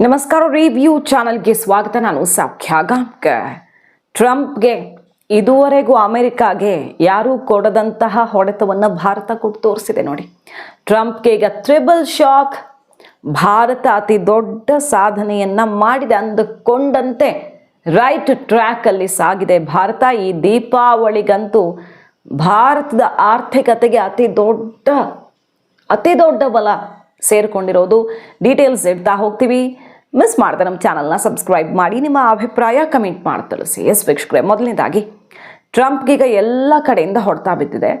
ನಮಸ್ಕಾರ ರಿವ್ಯೂ ಚಾನಲ್ಗೆ ಸ್ವಾಗತ. ನಾನು ಸಾಖ್ಯ ಗಾಂವ್ಕರ್ ಟ್ರಂಪ್ಗೆ ಇದುವರೆಗೂ ಅಮೆರಿಕಾಗೆ ಯಾರೂ ಕೊಡದಂತಹ ಹೊಡೆತವನ್ನು ಭಾರತ ಕೊಟ್ಟು ತೋರಿಸಿದೆ ನೋಡಿ. ಟ್ರಂಪ್ಗೆ ಈಗ ತ್ರಿಬಲ್ ಶಾಕ್. ಭಾರತ ಅತಿ ದೊಡ್ಡ ಸಾಧನೆಯನ್ನ ಮಾಡಿದೆ ಅಂದುಕೊಂಡಂತೆ ರೈಟ್ ಟ್ರ್ಯಾಕಲ್ಲಿ ಸಾಗಿದೆ. ಭಾರತ ಈ ದೀಪಾವಳಿಗಂತೂ ಭಾರತದ ಆರ್ಥಿಕತೆಗೆ ಅತಿ ದೊಡ್ಡ ಅತಿ ದೊಡ್ಡ ಬಲ ಸೇರಿಕೊಂಡಿರೋದು. ಡೀಟೇಲ್ಸ್ ಇಡ್ತಾ ಹೋಗ್ತೀವಿ. ಮಿಸ್ ಮಾಡಿದೆ ನಮ್ಮ ಚಾನಲ್ನ ಸಬ್ಸ್ಕ್ರೈಬ್ ಮಾಡಿ, ನಿಮ್ಮ ಅಭಿಪ್ರಾಯ ಕಮೆಂಟ್ ಮಾಡಿ ತಿಳಿಸಿ. ಎಸ್ ವೀಕ್ಷಕರೇ, ಮೊದಲನೇದಾಗಿ ಟ್ರಂಪ್ಗೀಗ ಎಲ್ಲ ಕಡೆಯಿಂದ ಹೊಡ್ತಾ ಬಿದ್ದಿದೆ.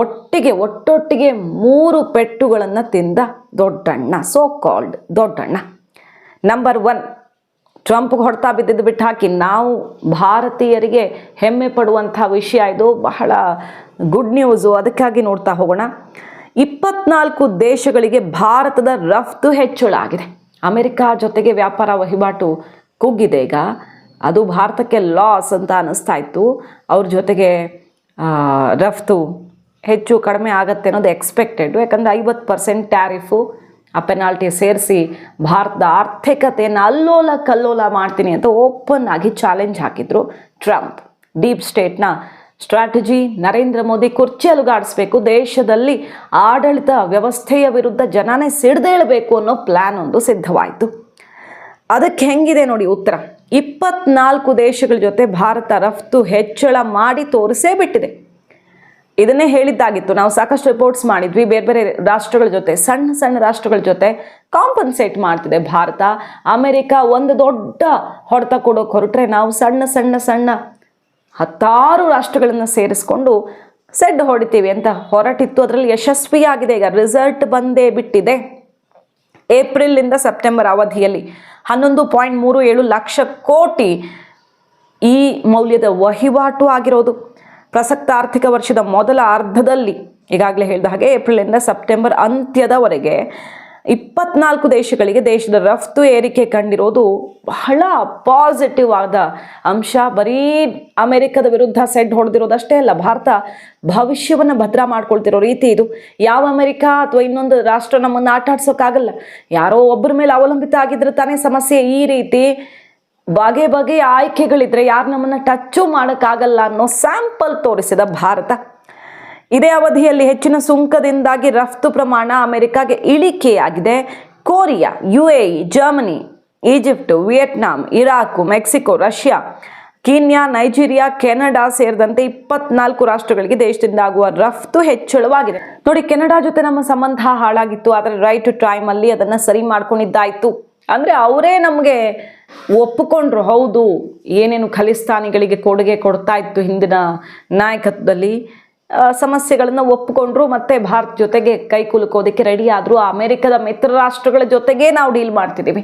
ಒಟ್ಟಿಗೆ, ಒಟ್ಟೊಟ್ಟಿಗೆ ಮೂರು ಪೆಟ್ಟುಗಳನ್ನು ತಿಂದ ದೊಡ್ಡಣ್ಣ ಸೋ ಕಾಲ್ಡ್ ದೊಡ್ಡಣ್ಣ. ನಂಬರ್ ಒನ್ ಟ್ರಂಪ್ಗೆ ಹೊಡ್ತಾ ಬಿದ್ದಿದ್ದು ಬಿಟ್ಟು ಹಾಕಿ, ನಾವು ಭಾರತೀಯರಿಗೆ ಹೆಮ್ಮೆ ಪಡುವಂಥ ವಿಷಯ ಇದು. ಬಹಳ ಗುಡ್ ನ್ಯೂಸು ಅದಕ್ಕಾಗಿ ನೋಡ್ತಾ ಹೋಗೋಣ. ಇಪ್ಪತ್ನಾಲ್ಕು ದೇಶಗಳಿಗೆ ಭಾರತದ ರಫ್ತು ಹೆಚ್ಚಳ ಆಗಿದೆ ಅಮೆರಿಕ ಜೊತೆಗೆ ವ್ಯಾಪಾರ ವಹಿವಾಟು ಕುಗ್ಗಿದೆ ಈಗ ಅದು ಭಾರತಕ್ಕೆ ಲಾಸ್ ಅಂತ ಅನ್ನಿಸ್ತಾ ಇತ್ತು ಅವ್ರ ಜೊತೆಗೆ ರಫ್ತು ಹೆಚ್ಚು ಕಡಿಮೆ ಆಗತ್ತೆ ಅನ್ನೋದು ಎಕ್ಸ್ಪೆಕ್ಟೆಡ್ ಯಾಕಂದರೆ ಐವತ್ತು ಪರ್ಸೆಂಟ್ ಟ್ಯಾರಿಫು ಆ ಪೆನಾಲ್ಟಿ ಸೇರಿಸಿ ಭಾರತದ ಆರ್ಥಿಕತೆಯನ್ನು ಅಲ್ಲೋಲ ಕಲ್ಲೋಲ ಮಾಡ್ತೀನಿ ಅಂತ ಓಪನ್ ಆಗಿ ಚಾಲೆಂಜ್ ಹಾಕಿದರು ಟ್ರಂಪ್. ಡೀಪ್ ಸ್ಟೇಟ್ನ ಸ್ಟ್ರಾಟಜಿ ನರೇಂದ್ರ ಮೋದಿ ಕುರ್ಚಿ ಅಲುಗಾಡಿಸ್ಬೇಕು ದೇಶದಲ್ಲಿ ಆಡಳಿತ ವ್ಯವಸ್ಥೆಯ ವಿರುದ್ಧ ಜನನೇ ಸಿಡ್ದೇಳಬೇಕು ಅನ್ನೋ ಪ್ಲ್ಯಾನ್ ಒಂದು ಸಿದ್ಧವಾಯಿತು. ಅದಕ್ಕೆ ಹೆಂಗಿದೆ ನೋಡಿ ಉತ್ತರ. ಇಪ್ಪತ್ನಾಲ್ಕು ದೇಶಗಳ ಜೊತೆ ಭಾರತ ರಫ್ತು ಹೆಚ್ಚಳ ಮಾಡಿ ತೋರಿಸೇ ಬಿಟ್ಟಿದೆ. ಇದನ್ನೇ ಹೇಳಿದ್ದಾಗಿತ್ತು. ನಾವು ಸಾಕಷ್ಟು ರಿಪೋರ್ಟ್ಸ್ ಮಾಡಿದ್ವಿ. ಬೇರೆ ಬೇರೆ ರಾಷ್ಟ್ರಗಳ ಜೊತೆ, ಸಣ್ಣ ಸಣ್ಣ ರಾಷ್ಟ್ರಗಳ ಜೊತೆ ಕಾಂಪನ್ಸೇಟ್ ಮಾಡ್ತಿದೆ ಭಾರತ. ಅಮೆರಿಕ ಒಂದು ದೊಡ್ಡ ಹೊಡೆತ ಕೊಡೋಕೆ ಹೊರಟ್ರೆ ನಾವು ಸಣ್ಣ ಸಣ್ಣ ಸಣ್ಣ ಹತ್ತಾರು ರಾಷ್ಟ್ರಗಳನ್ನು ಸೇರಿಸ್ಕೊಂಡು ಸೆಡ್ ಹೊಡಿತೀವಿ ಅಂತ ಹೊರಟಿತ್ತು. ಅದರಲ್ಲಿ ಯಶಸ್ವಿಯಾಗಿದೆ. ಈಗ ರಿಸಲ್ಟ್ ಬಂದೇ ಬಿಟ್ಟಿದೆ. ಏಪ್ರಿಲಿಂದ ಸೆಪ್ಟೆಂಬರ್ ಅವಧಿಯಲ್ಲಿ ಹನ್ನೊಂದು ಪಾಯಿಂಟ್ ಮೂರು ಏಳು ಲಕ್ಷ ಕೋಟಿ ಈ ಮೌಲ್ಯದ ವಹಿವಾಟು ಆಗಿರೋದು. ಪ್ರಸಕ್ತ ಆರ್ಥಿಕ ವರ್ಷದ ಮೊದಲ ಅರ್ಧದಲ್ಲಿ ಈಗಾಗಲೇ ಹೇಳಿದ ಹಾಗೆ ಏಪ್ರಿಲಿಂದ ಸೆಪ್ಟೆಂಬರ್ ಅಂತ್ಯದವರೆಗೆ ಇಪ್ಪತ್ನಾಲ್ಕು ದೇಶಗಳಿಗೆ ದೇಶದ ರಫ್ತು ಏರಿಕೆ ಕಂಡಿರೋದು ಬಹಳ ಪಾಸಿಟಿವ್ ಆದ ಅಂಶ. ಬರೀ ಅಮೆರಿಕದ ವಿರುದ್ಧ ಸೆಡ್ ಹೊಡೆದಿರೋದಷ್ಟೇ ಅಲ್ಲ, ಭಾರತ ಭವಿಷ್ಯವನ್ನು ಭದ್ರ ಮಾಡ್ಕೊಳ್ತಿರೋ ರೀತಿ ಇದು. ಯಾವ ಅಮೆರಿಕ ಅಥವಾ ಇನ್ನೊಂದು ರಾಷ್ಟ್ರ ನಮ್ಮನ್ನು ಆಟ ಆಡ್ಸೋಕ್ಕಾಗಲ್ಲ ಯಾರೋ ಒಬ್ಬರ ಮೇಲೆ ಅವಲಂಬಿತ ಆಗಿದ್ರೆ ತಾನೇ ಸಮಸ್ಯೆ ಈ ರೀತಿ. ಬಗೆ ಬಗೆಯ ಆಯ್ಕೆಗಳಿದ್ರೆ ಯಾರು ನಮ್ಮನ್ನು ಟಚ್ಚು ಮಾಡೋಕ್ಕಾಗಲ್ಲ ಅನ್ನೋ ಸ್ಯಾಂಪಲ್ ತೋರಿಸಿದ ಭಾರತ. ಇದೇ ಅವಧಿಯಲ್ಲಿ ಹೆಚ್ಚಿನ ಸುಂಕದಿಂದಾಗಿ ರಫ್ತು ಪ್ರಮಾಣ ಅಮೆರಿಕಾಗೆ ಇಳಿಕೆಯಾಗಿದೆ. Korea U A E Germany, Egypt, Vietnam, Iraq, Mexico, Russia, Kenya, Nigeria, Canada ಸೇರಿದಂತೆ ಇಪ್ಪತ್ನಾಲ್ಕು ರಾಷ್ಟ್ರಗಳಿಗೆ ದೇಶದಿಂದ ಆಗುವ ರಫ್ತು ಹೆಚ್ಚಳವಾಗಿದೆ. ನೋಡಿ, ಕೆನಡಾ ಜೊತೆ ನಮ್ಮ ಸಂಬಂಧ ಹಾಳಾಗಿತ್ತು, ಆದರೆ ರೈಟ್ ಟೈಮ್ ಅಲ್ಲಿ ಅದನ್ನ ಸರಿ ಮಾಡ್ಕೊಂಡಿದ್ದಾಯ್ತು. ಅಂದ್ರೆ ಅವರೇ ನಮಗೆ ಒಪ್ಪಿಕೊಂಡ್ರು, ಹೌದು, ಏನೇನು ಖಲಿಸ್ತಾನಿಗಳಿಗೆ ಕೊಡುಗೆ ಕೊಡ್ತಾ ಇತ್ತು ಹಿಂದಿನ ನಾಯಕತ್ವದಲ್ಲಿ. ಸಮಸ್ಯೆಗಳನ್ನ ಒಪ್ಪಿಕೊಂಡ್ರು ಮತ್ತೆ ಭಾರತ ಜೊತೆಗೆ ಕೈ ಕುಲುಕೋದಕ್ಕೆ ರೆಡಿ ಆದ್ರು. ಅಮೆರಿಕದ ಮಿತ್ರ ರಾಷ್ಟ್ರಗಳ ಜೊತೆಗೆ ನಾವು ಡೀಲ್ ಮಾಡ್ತಿದ್ದೀವಿ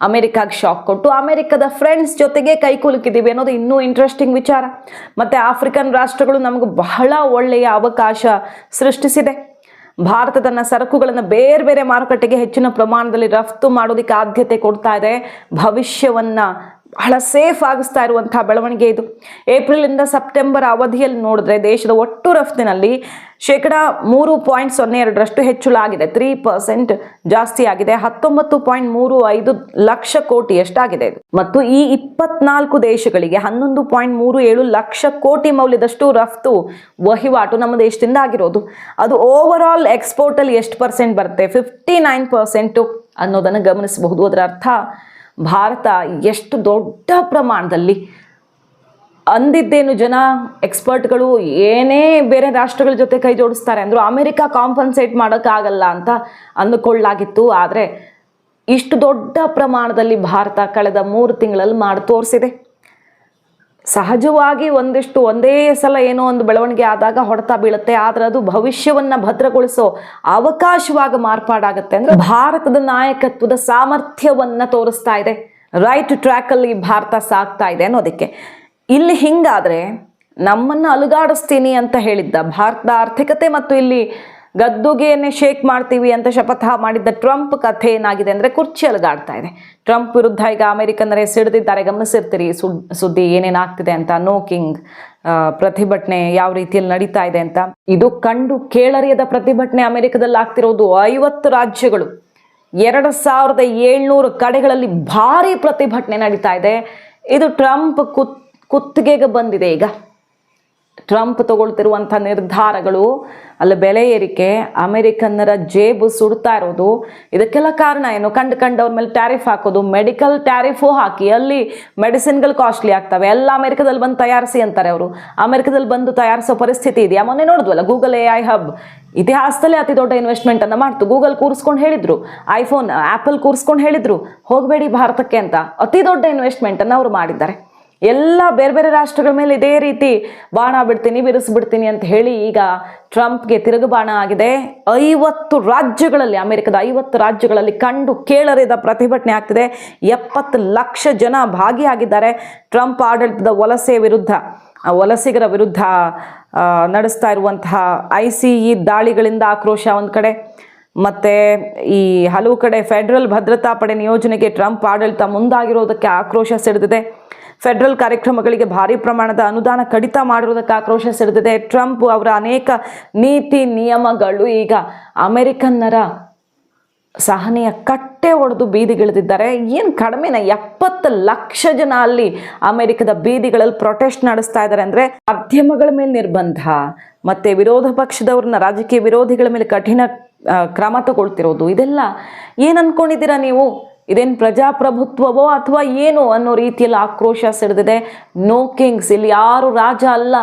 ಅಮೆರಿಕಾಗೆ ಶಾಕ್ ಕೊಟ್ಟು ಅಮೆರಿಕದ ಫ್ರೆಂಡ್ಸ್ ಜೊತೆಗೆ ಕೈ ಕುಲುಕಿದ್ದೀವಿ ಅನ್ನೋದು ಇನ್ನೂ ಇಂಟ್ರೆಸ್ಟಿಂಗ್ ವಿಚಾರ. ಮತ್ತೆ ಆಫ್ರಿಕನ್ ರಾಷ್ಟ್ರಗಳು ನಮಗೆ ಬಹಳ ಒಳ್ಳೆಯ ಅವಕಾಶ ಸೃಷ್ಟಿಸಿದೆ. ಭಾರತ ತನ್ನ ಸರಕುಗಳನ್ನು ಬೇರೆ ಬೇರೆ ಮಾರುಕಟ್ಟೆಗೆ ಹೆಚ್ಚಿನ ಪ್ರಮಾಣದಲ್ಲಿ ರಫ್ತು ಮಾಡೋದಕ್ಕೆ ಆದ್ಯತೆ ಕೊಡ್ತಾ ಇದೆ. ಭವಿಷ್ಯವನ್ನ ಬಹಳ ಸೇಫ್ ಆಗಿಸ್ತಾ ಇರುವಂತಹ ಬೆಳವಣಿಗೆ ಇದು. ಏಪ್ರಿಲಿಂದ ಸೆಪ್ಟೆಂಬರ್ ಅವಧಿಯಲ್ಲಿ ನೋಡಿದ್ರೆ ದೇಶದ ಒಟ್ಟು ರಫ್ತಿನಲ್ಲಿ ಶೇಕಡ ಮೂರು ಪಾಯಿಂಟ್ ಸೊನ್ನೆ ಎರಡರಷ್ಟು ಹೆಚ್ಚಳ ಆಗಿದೆ ತ್ರೀ ಪರ್ಸೆಂಟ್ ಜಾಸ್ತಿ ಆಗಿದೆ ಹತ್ತೊಂಬತ್ತು ಪಾಯಿಂಟ್ ಮೂರು ಐದು ಲಕ್ಷ ಕೋಟಿ ಎಷ್ಟಾಗಿದೆ ಮತ್ತು ಈ ಇಪ್ಪತ್ನಾಲ್ಕು ದೇಶಗಳಿಗೆ ಹನ್ನೊಂದು ಪಾಯಿಂಟ್ ಮೂರು ಏಳು ಲಕ್ಷ ಕೋಟಿ ಮೌಲ್ಯದಷ್ಟು ರಫ್ತು ವಹಿವಾಟು ನಮ್ಮ ದೇಶದಿಂದ ಆಗಿರೋದು. ಅದು ಓವರ್ ಆಲ್ ಎಕ್ಸ್ಪೋರ್ಟಲ್ಲಿ ಎಷ್ಟು ಪರ್ಸೆಂಟ್ ಬರುತ್ತೆ? ಫಿಫ್ಟಿ ನೈನ್ ಪರ್ಸೆಂಟು ಅನ್ನೋದನ್ನು ಗಮನಿಸಬಹುದು. ಅದರ ಅರ್ಥ ಭಾರತ ಎಷ್ಟು ದೊಡ್ಡ ಪ್ರಮಾಣದಲ್ಲಿ ಅಂದಿದ್ದೇನು ಜನ ಎಕ್ಸ್ಪರ್ಟ್ಗಳು ಏನೇ ಬೇರೆ ರಾಷ್ಟ್ರಗಳ ಜೊತೆ ಕೈ ಜೋಡಿಸ್ತಾರೆ ಅಂದರು ಅಮೆರಿಕ ಕಾಂಪನ್ಸೇಟ್ ಮಾಡೋಕ್ಕಾಗಲ್ಲ ಅಂತ ಅಂದುಕೊಳ್ಳಾಗಿತ್ತು ಆದರೆ ಇಷ್ಟು ದೊಡ್ಡ ಪ್ರಮಾಣದಲ್ಲಿ ಭಾರತ ಕಳೆದ ಮೂರು ತಿಂಗಳಲ್ಲಿ ಮಾಡಿ ತೋರಿಸಿದೆ. ಸಹಜವಾಗಿ ಒಂದಿಷ್ಟು ಒಂದೇ ಸಲ ಏನೋ ಒಂದು ಬೆಳವಣಿಗೆ ಆದಾಗ ಹೊಡೆತ ಬೀಳುತ್ತೆ, ಆದರೆ ಅದು ಭವಿಷ್ಯವನ್ನ ಭದ್ರಗೊಳಿಸೋ ಅವಕಾಶವಾಗಿ ಮಾರ್ಪಾಡಾಗುತ್ತೆ. ಅಂದ್ರೆ ಭಾರತದ ನಾಯಕತ್ವದ ಸಾಮರ್ಥ್ಯವನ್ನ ತೋರಿಸ್ತಾ ಇದೆ. ರೈಟ್ ಟ್ರ್ಯಾಕ್ ಅಲ್ಲಿ ಭಾರತ ಸಾಗ್ತಾ ಇದೆ ಅನ್ನೋದಕ್ಕೆ. ಇಲ್ಲಿ ಹಿಂಗಾದ್ರೆ ನಮ್ಮನ್ನ ಅಲುಗಾಡಿಸ್ತೀನಿ ಅಂತ ಹೇಳಿದ್ದ ಭಾರತದ ಆರ್ಥಿಕತೆ ಮತ್ತು ಇಲ್ಲಿ ಗದ್ದುಗೆಯನ್ನೇ ಶೇಕ್ ಮಾಡ್ತೀವಿ ಅಂತ ಶಪಥ ಮಾಡಿದ್ದ ಟ್ರಂಪ್ ಕಥೆ ಏನಾಗಿದೆ ಅಂದರೆ ಕುರ್ಚಿ ಅಲುಗಾಡ್ತಾ ಇದೆ. ಟ್ರಂಪ್ ವಿರುದ್ಧ ಈಗ ಅಮೆರಿಕನ್ನರೇ ಸಿಡಿದಿದ್ದಾರೆ. ಗಮನಿಸಿರ್ತೀರಿ ಸುದ್ದಿ ಏನೇನಾಗ್ತಿದೆ ಅಂತ ನೋಕಿಂಗ್ ಪ್ರತಿಭಟನೆ ಯಾವ ರೀತಿಯಲ್ಲಿ ನಡೀತಾ ಇದೆ ಅಂತ. ಇದು ಕಂಡು ಕೇಳರಿಯದ ಪ್ರತಿಭಟನೆ ಅಮೆರಿಕದಲ್ಲಿ ಆಗ್ತಿರೋದು ಐವತ್ತು ರಾಜ್ಯಗಳು, ಎರಡು ಸಾವಿರದ ಏಳ್ನೂರು ಕಡೆಗಳಲ್ಲಿ ಭಾರಿ ಪ್ರತಿಭಟನೆ ನಡೀತಾ ಇದೆ. ಇದು ಟ್ರಂಪ್ ಕುತ್, ಕುತ್ತಿಗೆಗೆ ಬಂದಿದೆ ಈಗ. ಟ್ರಂಪ್ ತಗೊಳ್ತಿರುವಂಥ ನಿರ್ಧಾರಗಳು, ಅಲ್ಲಿ ಬೆಲೆ ಏರಿಕೆ, ಅಮೆರಿಕನ್ನರ ಜೇಬು ಸುಡ್ತಾ ಇರೋದು, ಇದಕ್ಕೆಲ್ಲ ಕಾರಣ ಏನು? ಕಂಡು ಕಂಡವ್ರ ಮೇಲೆ ಟ್ಯಾರಿಫ್ ಹಾಕೋದು, ಮೆಡಿಕಲ್ ಟ್ಯಾರಿಫು ಹಾಕಿ, ಅಲ್ಲಿ ಮೆಡಿಸಿನ್ಗಳು ಕಾಸ್ಟ್ಲಿ ಆಗ್ತವೆ, ಎಲ್ಲ ಅಮೆರಿಕದಲ್ಲಿ ಬಂದು ತಯಾರಿಸಿ ಅಂತಾರೆ ಅವರು. ಅಮೆರಿಕದಲ್ಲಿ ಬಂದು ತಯಾರಿಸೋ ಪರಿಸ್ಥಿತಿ ಇದೆಯಾ? ಮೊನ್ನೆ ನೋಡಿದ್ವಲ್ಲ, ಗೂಗಲ್ ಎ ಐ ಹಬ್. ಇತಿಹಾಸದಲ್ಲೇ ಅತಿ ದೊಡ್ಡ ಇನ್ವೆಸ್ಟ್ಮೆಂಟ್ ಅನ್ನ ಮಾಡ್ತು. ಗೂಗಲ್ ಕೂರಿಸ್ಕೊಂಡು ಹೇಳಿದ್ರು, ಐಫೋನ್ ಆ್ಯಪಲ್ ಕೂರಿಸ್ಕೊಂಡು ಹೇಳಿದ್ರು, ಹೋಗಬೇಡಿ ಭಾರತಕ್ಕೆ ಅಂತ. ಅತಿ ದೊಡ್ಡ ಇನ್ವೆಸ್ಟ್ಮೆಂಟ್ ಅನ್ನು ಅವರು ಮಾಡಿದ್ದಾರೆ. ಎಲ್ಲ ಬೇರೆ ಬೇರೆ ರಾಷ್ಟ್ರಗಳ ಮೇಲೆ ಇದೇ ರೀತಿ ಬಾಣ ಬಿಡ್ತೀನಿ, ಬಿರಿಸ್ಬಿಡ್ತೀನಿ ಅಂತ ಹೇಳಿ ಈಗ ಟ್ರಂಪ್ಗೆ ತಿರುಗುಬಾಣ ಆಗಿದೆ. ಐವತ್ತು ರಾಜ್ಯಗಳಲ್ಲಿ, ಅಮೆರಿಕದ ಐವತ್ತು ರಾಜ್ಯಗಳಲ್ಲಿ ಕಂಡು ಕೇಳರಿದ ಪ್ರತಿಭಟನೆ ಆಗ್ತಿದೆ. ಎಪ್ಪತ್ತು ಲಕ್ಷ ಜನ ಭಾಗಿಯಾಗಿದ್ದಾರೆ ಟ್ರಂಪ್ ಆಡಳಿತದ ವಲಸೆ ವಿರುದ್ಧ. ವಲಸಿಗರ ವಿರುದ್ಧ ನಡೆಸ್ತಾ ಇರುವಂತಹ ಐ ದಾಳಿಗಳಿಂದ ಆಕ್ರೋಶ ಒಂದು ಕಡೆ. ಮತ್ತೆ ಈ ಹಲವು ಕಡೆ ಫೆಡರಲ್ ಭದ್ರತಾ ಪಡೆ ನಿಯೋಜನೆಗೆ ಟ್ರಂಪ್ ಆಡಳಿತ ಮುಂದಾಗಿರೋದಕ್ಕೆ ಆಕ್ರೋಶ ಸಿಡಿದಿದೆ ಫೆಡರಲ್ ಕಾರ್ಯಕ್ರಮಗಳಿಗೆ ಭಾರಿ ಪ್ರಮಾಣದ ಅನುದಾನ ಕಡಿತ ಮಾಡಿರುವುದಕ್ಕೆ ಆಕ್ರೋಶ ಸಿಡಿದಿದೆ ಟ್ರಂಪ್ ಅವರ ಅನೇಕ ನೀತಿ ನಿಯಮಗಳು ಈಗ ಅಮೆರಿಕನ್ನರ ಸಹನೆಯ ಕಟ್ಟೆ ಒಡೆದು ಬೀದಿಗಿಳಿದಿದ್ದಾರೆ. ಏನು ಕಡಿಮೆನ ಎಪ್ಪತ್ತು ಲಕ್ಷ ಜನ ಅಲ್ಲಿ ಅಮೆರಿಕದ ಬೀದಿಗಳಲ್ಲಿ ಪ್ರೊಟೆಸ್ಟ್ ನಡೆಸ್ತಾ ಇದ್ದಾರೆ ಅಂದರೆ ಮಾಧ್ಯಮಗಳ ಮೇಲೆ ನಿರ್ಬಂಧ. ಮತ್ತು ವಿರೋಧ ಪಕ್ಷದವ್ರನ್ನ ರಾಜಕೀಯ ವಿರೋಧಿಗಳ ಮೇಲೆ ಕಠಿಣ ಕ್ರಮ ತಗೊಳ್ತಿರೋದು. ಇದೆಲ್ಲ ಏನು ಅಂದ್ಕೊಂಡಿದ್ದೀರಾ ನೀವು? ಇದೇನು ಪ್ರಜಾಪ್ರಭುತ್ವವೋ ಅಥವಾ ಏನು ಅನ್ನೋ ರೀತಿಯಲ್ಲಿ ಆಕ್ರೋಶ ಸಿಡಿದಿದೆ ನೋ ಕಿಂಗ್ಸ್ ಇಲ್ಲಿ ಯಾರು ರಾಜ ಅಲ್ಲ.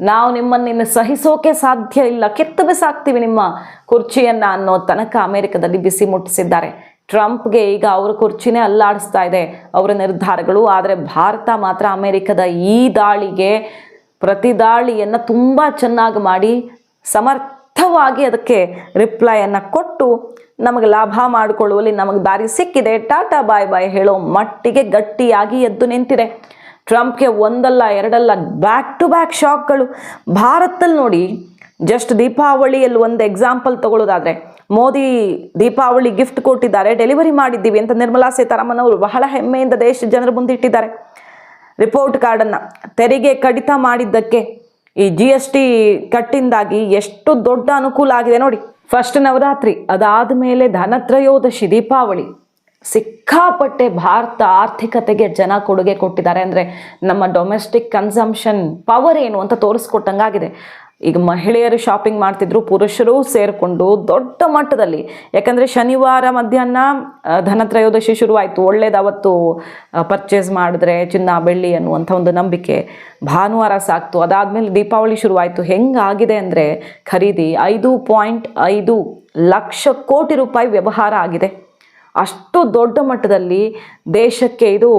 ನಾವು ನಿಮ್ಮನ್ನು ಇನ್ನು ಸಹಿಸೋಕೆ ಸಾಧ್ಯ ಇಲ್ಲ. ಕೆತ್ತು ಬಿಸಾಕ್ತೀವಿ ನಿಮ್ಮ ಕುರ್ಚಿಯನ್ನು ಅನ್ನೋ ತನಕ ಅಮೆರಿಕದಲ್ಲಿ ಬಿಸಿ ಮುಟ್ಟಿಸಿದ್ದಾರೆ. ಟ್ರಂಪ್ಗೆ ಈಗ ಅವರ ಕುರ್ಚಿನೇ ಅಲ್ಲಾಡಿಸ್ತಾ ಇದೆ ಅವರ ನಿರ್ಧಾರಗಳು. ಆದರೆ ಭಾರತ ಮಾತ್ರ ಅಮೆರಿಕದ ಈ ದಾಳಿಗೆ, ಪ್ರತಿ ದಾಳಿಯನ್ನು ತುಂಬ ಚೆನ್ನಾಗಿ ಮಾಡಿ ಸಮರ್ಥವಾಗಿ ಅದಕ್ಕೆ ರಿಪ್ಲೈಯನ್ನು ಕೊಟ್ಟು ನಮಗೆ ಲಾಭ ಮಾಡಿಕೊಳ್ಳುವಲ್ಲಿ ನಮಗೆ ದಾರಿ ಸಿಕ್ಕಿದೆ. ಟಾಟಾ ಬಾಯ್ ಬಾಯ್ ಹೇಳೋ ಮಟ್ಟಿಗೆ ಗಟ್ಟಿಯಾಗಿ ಎದ್ದು ನಿಂತಿದೆ. ಟ್ರಂಪ್ಗೆ ಒಂದಲ್ಲ, ಎರಡಲ್ಲ ಬ್ಯಾಕ್ ಟು ಬ್ಯಾಕ್ ಶಾಕ್ಗಳು ಭಾರತದಲ್ಲಿ ನೋಡಿ ಜಸ್ಟ್ ದೀಪಾವಳಿಯಲ್ಲಿ ಒಂದು ಎಕ್ಸಾಂಪಲ್ ತಗೊಳ್ಳೋದಾದರೆ ಮೋದಿ ದೀಪಾವಳಿ ಗಿಫ್ಟ್ ಕೊಟ್ಟಿದ್ದಾರೆ ಡೆಲಿವರಿ ಮಾಡಿದ್ದೀವಿ ಅಂತ ನಿರ್ಮಲಾ ಸೀತಾರಾಮನ್ ಅವರು ಬಹಳ ಹೆಮ್ಮೆಯಿಂದ ದೇಶದ ಜನರ ಮುಂದಿಟ್ಟಿದ್ದಾರೆ. ರಿಪೋರ್ಟ್ ಕಾರ್ಡನ್ನು ತೆರಿಗೆ ಕಡಿತ ಮಾಡಿದ್ದಕ್ಕೆ ಈ ಜಿ ಎಸ್ ಟಿ ಕಟ್ಟಿಂದಾಗಿ ಎಷ್ಟು ದೊಡ್ಡ ಅನುಕೂಲ ಆಗಿದೆ ನೋಡಿ. ಫಸ್ಟ್ ನವರಾತ್ರಿ, ಅದಾದ ಮೇಲೆ ಧನತ್ರಯೋದಶಿ, ದೀಪಾವಳಿ. ಸಿಕ್ಕಾಪಟ್ಟೆ ಭಾರತ ಆರ್ಥಿಕತೆಗೆ ಜನ ಕೊಡುಗೆ ಕೊಟ್ಟಿದ್ದಾರೆ. ಅಂದರೆ ನಮ್ಮ ಡೊಮೆಸ್ಟಿಕ್ ಕನ್ಸಂಪ್ಷನ್ ಪವರ್ ಏನು ಅಂತ ತೋರಿಸ್ಕೊಟ್ಟಂಗಾಗಿದೆ. ಈಗ ಮಹಿಳೆಯರು ಶಾಪಿಂಗ್ ಮಾಡ್ತಿದ್ರು, ಪುರುಷರು ಸೇರಿಕೊಂಡು ದೊಡ್ಡ ಮಟ್ಟದಲ್ಲಿ. ಯಾಕಂದರೆ ಶನಿವಾರ ಮಧ್ಯಾಹ್ನ ಧನತ್ರಯೋದಶಿ ಶುರುವಾಯಿತು. ಒಳ್ಳೇದು ಅವತ್ತು ಪರ್ಚೇಸ್ ಮಾಡಿದ್ರೆ ಚಿನ್ನ, ಬೆಳ್ಳಿ ಅನ್ನುವಂಥ ಒಂದು ನಂಬಿಕೆ ಭಾನುವಾರ ಸಾಕ್ತು. ಅದಾದಮೇಲೆ ದೀಪಾವಳಿ ಶುರುವಾಯಿತು. ಹೆಂಗಾಗಿದೆ ಅಂದರೆ ಖರೀದಿ ಐದು ಪಾಯಿಂಟ್ ಐದು ಲಕ್ಷ ಕೋಟಿ ರೂಪಾಯಿ ವ್ಯವಹಾರ ಆಗಿದೆ. ಅಷ್ಟು ದೊಡ್ಡ ಮಟ್ಟದಲ್ಲಿ ದೇಶಕ್ಕೆ ಇದು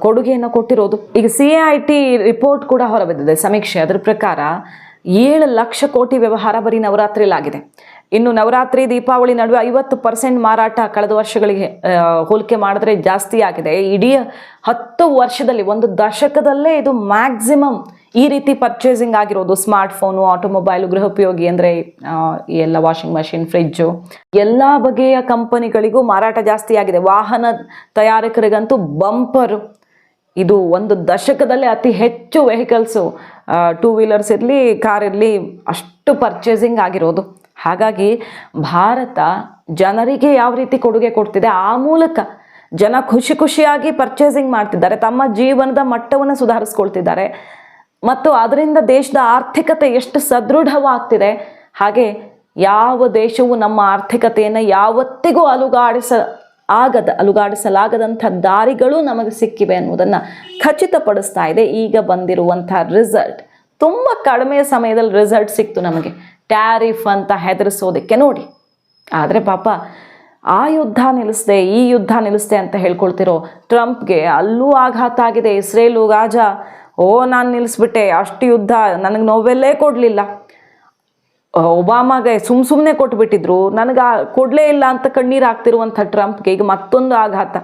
ಕೊಡುಗೆಯನ್ನು ಕೊಟ್ಟಿರೋದು. ಈಗ ಸಿ ಐ ಟಿ ರಿಪೋರ್ಟ್ ಕೂಡ ಹೊರಬಿದ್ದಿದೆ. ಸಮೀಕ್ಷೆ ಅದರ ಪ್ರಕಾರ ಏಳು ಲಕ್ಷ ಕೋಟಿ ವ್ಯವಹಾರ ಬರೀ ನವರಾತ್ರಿಲಾಗಿದೆ ಇನ್ನು ನವರಾತ್ರಿ, ದೀಪಾವಳಿ ನಡುವೆ ಐವತ್ತು ಪರ್ಸೆಂಟ್ ಮಾರಾಟ ಕಳೆದ ವರ್ಷಗಳಿಗೆ ಹೋಲಿಕೆ ಮಾಡಿದ್ರೆ ಜಾಸ್ತಿ ಆಗಿದೆ. ಇಡೀ ಹತ್ತು ವರ್ಷದಲ್ಲಿ, ಒಂದು ದಶಕದಲ್ಲೇ ಇದು ಮ್ಯಾಕ್ಸಿಮಮ್ ಈ ರೀತಿ ಪರ್ಚೇಸಿಂಗ್ ಆಗಿರೋದು. ಸ್ಮಾರ್ಟ್ ಫೋನು ಆಟೋಮೊಬೈಲು, ಗೃಹೋಪಯೋಗಿ ಅಂದರೆ ಎಲ್ಲ ವಾಷಿಂಗ್ ಮಷಿನ್ ಫ್ರಿಜ್ಜು ಎಲ್ಲ ಬಗೆಯ ಕಂಪನಿಗಳಿಗೂ ಮಾರಾಟ ಜಾಸ್ತಿ ಆಗಿದೆ. ವಾಹನ ತಯಾರಕರಿಗಂತೂ ಬಂಪರ್ ಇದು ಒಂದು ದಶಕದಲ್ಲಿ ಅತಿ ಹೆಚ್ಚು ವೆಹಿಕಲ್ಸು ಟೂ ವೀಲರ್ಸ್ ಇರಲಿ ಕಾರ್ ಇರಲಿ ಅಷ್ಟು ಪರ್ಚೇಸಿಂಗ್ ಆಗಿರೋದು. ಹಾಗಾಗಿ ಭಾರತ ಜನರಿಗೆ ಯಾವ ರೀತಿ ಕೊಡುಗೆ ಕೊಡ್ತಿದೆ, ಆ ಮೂಲಕ ಜನ ಖುಷಿ ಖುಷಿಯಾಗಿ ಪರ್ಚೇಸಿಂಗ್ ಮಾಡ್ತಿದ್ದಾರೆ, ತಮ್ಮ ಜೀವನದ ಮಟ್ಟವನ್ನು ಸುಧಾರಿಸ್ಕೊಳ್ತಿದ್ದಾರೆ. ಮತ್ತು ಅದರಿಂದ ದೇಶದ ಆರ್ಥಿಕತೆ ಎಷ್ಟು ಸದೃಢವಾಗ್ತಿದೆ, ಹಾಗೆ ಯಾವ ದೇಶವು ನಮ್ಮ ಆರ್ಥಿಕತೆಯನ್ನು ಯಾವತ್ತಿಗೂ ಅಲುಗಾಡಿಸ ಆಗದ, ಅಲುಗಾಡಿಸಲಾಗದಂಥ ದಾರಿಗಳು ನಮಗೆ ಸಿಕ್ಕಿವೆ ಅನ್ನೋದನ್ನು ಖಚಿತಪಡಿಸ್ತಾ ಇದೆ. ಈಗ ಬಂದಿರುವಂಥ ರಿಸಲ್ಟ್ ತುಂಬ ಕಡಿಮೆ ಸಮಯದಲ್ಲಿ ರಿಸಲ್ಟ್ ಸಿಕ್ತು ನಮಗೆ. ಟ್ಯಾರಿಫ್ ಅಂತ ಹೆದರಿಸೋದಕ್ಕೆ ನೋಡಿ. ಆದರೆ ಪಾಪ, ಆ ಯುದ್ಧ ನಿಲ್ಲಿಸಿದೆ, ಈ ಯುದ್ಧ ನಿಲ್ಲಿಸಿದೆ ಅಂತ ಹೇಳ್ಕೊಳ್ತಿರೋ ಟ್ರಂಪ್ಗೆ ಅಲ್ಲೂ ಆಘಾತ ಆಗಿದೆ. ಇಸ್ರೇಲು ಗಾಜಾ, ಓ ನಾನು ನಿಲ್ಲಿಸ್ಬಿಟ್ಟೆ, ಅಷ್ಟು ಯುದ್ಧ, ನನಗೆ ನೋವೆಲ್ಲೇ ಕೊಡಲಿಲ್ಲ. ಒಬಾಮಾಗೆ ಸುಮ್ ಸುಮ್ಮನೆ ಕೊಟ್ಬಿಟ್ಟಿದ್ರು. ನನಗೆ ಕೊಡಲೇ ಇಲ್ಲ ಅಂತ ಕಣ್ಣೀರು ಹಾಕ್ತಿರುವಂಥ ಟ್ರಂಪ್ಗೆ ಈಗ ಮತ್ತೊಂದು ಆಘಾತ.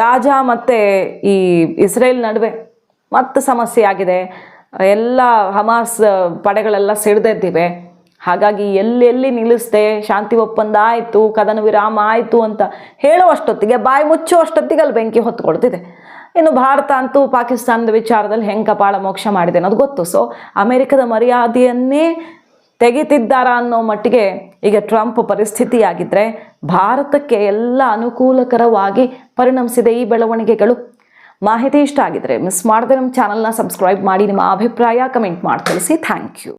ಗಾಜಾ ಮತ್ತು ಈ ಇಸ್ರೇಲ್ ನಡುವೆ ಮತ್ತೆ ಸಮಸ್ಯೆ ಆಗಿದೆ. ಎಲ್ಲ ಹಮಾಸ್ ಪಡೆಗಳೆಲ್ಲ ಸಿಡ್ದೆದ್ದಿವೆ. ಹಾಗಾಗಿ ಎಲ್ಲೆಲ್ಲಿ ನಿಲ್ಲಿಸ್ದೆ? ಶಾಂತಿ ಒಪ್ಪಂದ ಆಯಿತು, ಕದನ ವಿರಾಮ ಆಯಿತು ಅಂತ ಹೇಳೋ ಅಷ್ಟೊತ್ತಿಗೆ, ಬಾಯಿ ಮುಚ್ಚೋ ಅಷ್ಟೊತ್ತಿಗೆ ಅಲ್ಲಿ ಬೆಂಕಿ ಹೊತ್ಕೊಳ್ತಿದೆ ಇನ್ನು ಭಾರತ ಅಂತೂ ಪಾಕಿಸ್ತಾನದ ವಿಚಾರದಲ್ಲಿ ಹೆಂಗೆ ಕಪಾಳ ಮೋಕ್ಷ ಮಾಡಿದೆ ಅನ್ನೋದು ಗೊತ್ತು. ಸೊ ಅಮೆರಿಕದ ಮರ್ಯಾದೆಯನ್ನೇ ತೆಗಿತಿದ್ದಾರಾ ಅನ್ನೋ ಮಟ್ಟಿಗೆ ಈಗ ಟ್ರಂಪ್ ಪರಿಸ್ಥಿತಿ ಆಗಿದ್ರೆ ಭಾರತಕ್ಕೆ ಎಲ್ಲ ಅನುಕೂಲಕರವಾಗಿ ಪರಿಣಮಿಸಿದೆ ಈ ಬೆಳವಣಿಗೆಗಳು. ಮಾಹಿತಿ ಇಷ್ಟ ಆಗಿದ್ರೆ ಮಿಸ್ ಮಾಡದೆ ನಮ್ಮ ಚಾನಲ್ನ ಸಬ್ಸ್ಕ್ರೈಬ್ ಮಾಡಿ, ನಿಮ್ಮ ಅಭಿಪ್ರಾಯ ಕಮೆಂಟ್ ಮಾಡಿ ತಿಳಿಸಿ. Thank you